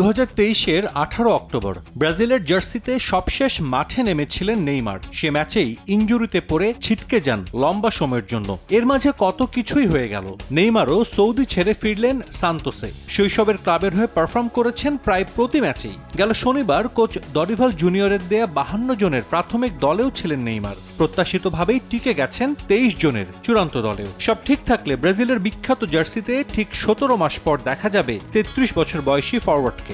দু এর আঠারো অক্টোবর ব্রাজিলের জার্সিতে সবশেষ মাঠে নেমেছিলেন নেইমার। সে ম্যাচেই ইঞ্জুরিতে পড়ে ছিটকে যান লম্বা সময়ের জন্য। এর মাঝে কত কিছুই হয়ে গেল। নেইমারও সৌদি ছেড়ে ফিরলেন সান্তোসে। শৈশবের ক্লাবের হয়ে পারফর্ম করেছেন প্রায় প্রতি ম্যাচেই। গেল শনিবার কোচ দরিভাল জুনিয়রের দেয়া বাহান্ন জনের প্রাথমিক দলেও ছিলেন নেইমার। প্রত্যাশিতভাবেই টিকে গেছেন তেইশ জনের চূড়ান্ত দলেও। সব ঠিক থাকলে ব্রাজিলের বিখ্যাত জার্সিতে ঠিক সতেরো মাস পর দেখা যাবে তেত্রিশ বছর বয়সী ফরওয়ার্ডকে।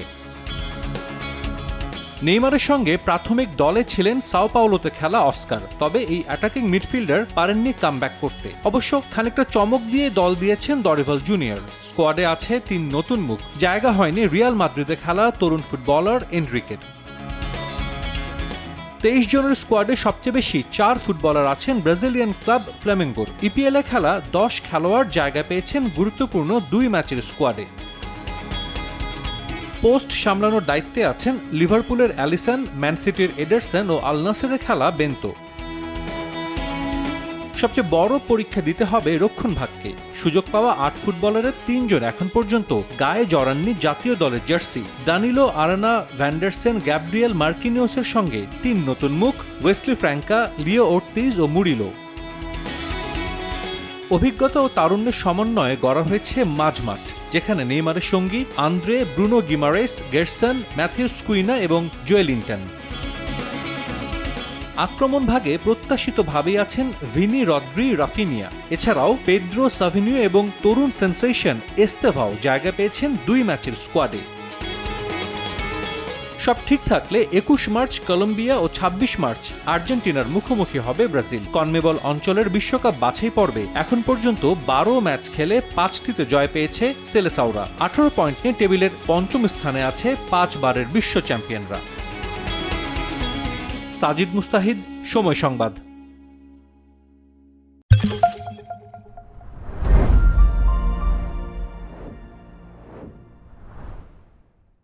নেইমারের সঙ্গে প্রাথমিক দলে ছিলেন সাও পাওলোতে খেলা অস্কার, তবে এই অ্যাটাকিং মিডফিল্ডার পারেননি কামব্যাক করতে। অবশ্য খানিকটা চমক দিয়ে দল দিয়েছেন দরিভাল জুনিয়র স্কোয়াডে আছে তিন নতুন মুখ। জায়গা হয়নি রিয়াল মাদ্রিদে খেলা তরুণ ফুটবলার এন্ড্রিকের তেইশ জনের স্কোয়াডে সবচেয়ে বেশি চার ফুটবলার আছেন ব্রাজিলিয়ান ক্লাব ফ্লেমেঙ্গোর ইপিএলে খেলা দশ খেলোয়াড় জায়গা পেয়েছেন গুরুত্বপূর্ণ দুই ম্যাচের স্কোয়াডে পোস্ট সামলানোর দায়িত্বে আছেন লিভারপুলের অ্যালিসন ম্যানসিটির এডারসন ও আলনাসেরে খেলা বেন্তো। সবচেয়ে বড় পরীক্ষা দিতে হবে রক্ষণ ভাগকে সুযোগ পাওয়া আট ফুটবলারের তিনজন এখন পর্যন্ত গায়ে জড়াননি জাতীয় দলের জার্সি। দানিলো আরানা, ভ্যান্ডারসেন, গ্যাব্রিয়েল মার্কিনিওসের সঙ্গে তিন নতুন মুখ, ওয়েসলি ফ্র্যাঙ্কা, লিও ওর্টিজ ও মুরিলো। অভিজ্ঞতা ও তারুণ্যের সমন্বয়ে গড়া হয়েছে মাঝমাঠ। যেখানে নেইমারের সঙ্গী Andre Bruno Guimaraes, Gerson Matheus Cunha এবং জোয়েলিংটন আক্রমণ ভাগে প্রত্যাশিতভাবেই আছেন ভিনি রদ্রি, রাফিনিয়া। এছাড়াও পেদ্রো, সাভিনিও এবং তরুণ সেন্সেশন এস্তেভাও জায়গা পেয়েছেন দুই ম্যাচের স্কোয়াডে। সব ঠিক থাকলে একুশ মার্চ কলম্বিয়া ও ২৬ মার্চ আর্জেন্টিনার মুখোমুখি হবে ব্রাজিল। কনমেবল অঞ্চলের বিশ্বকাপ বাছাই পর্বে এখন পর্যন্ত বারো ম্যাচ খেলে পাঁচটিতে জয় পেয়েছে সেলেসাউরা। আঠারো পয়েন্ট নিয়ে টেবিলের পঞ্চম স্থানে আছে পাঁচ বারের বিশ্ব চ্যাম্পিয়নরা। সাজিদ মুস্তাহিদ, সময় সংবাদ।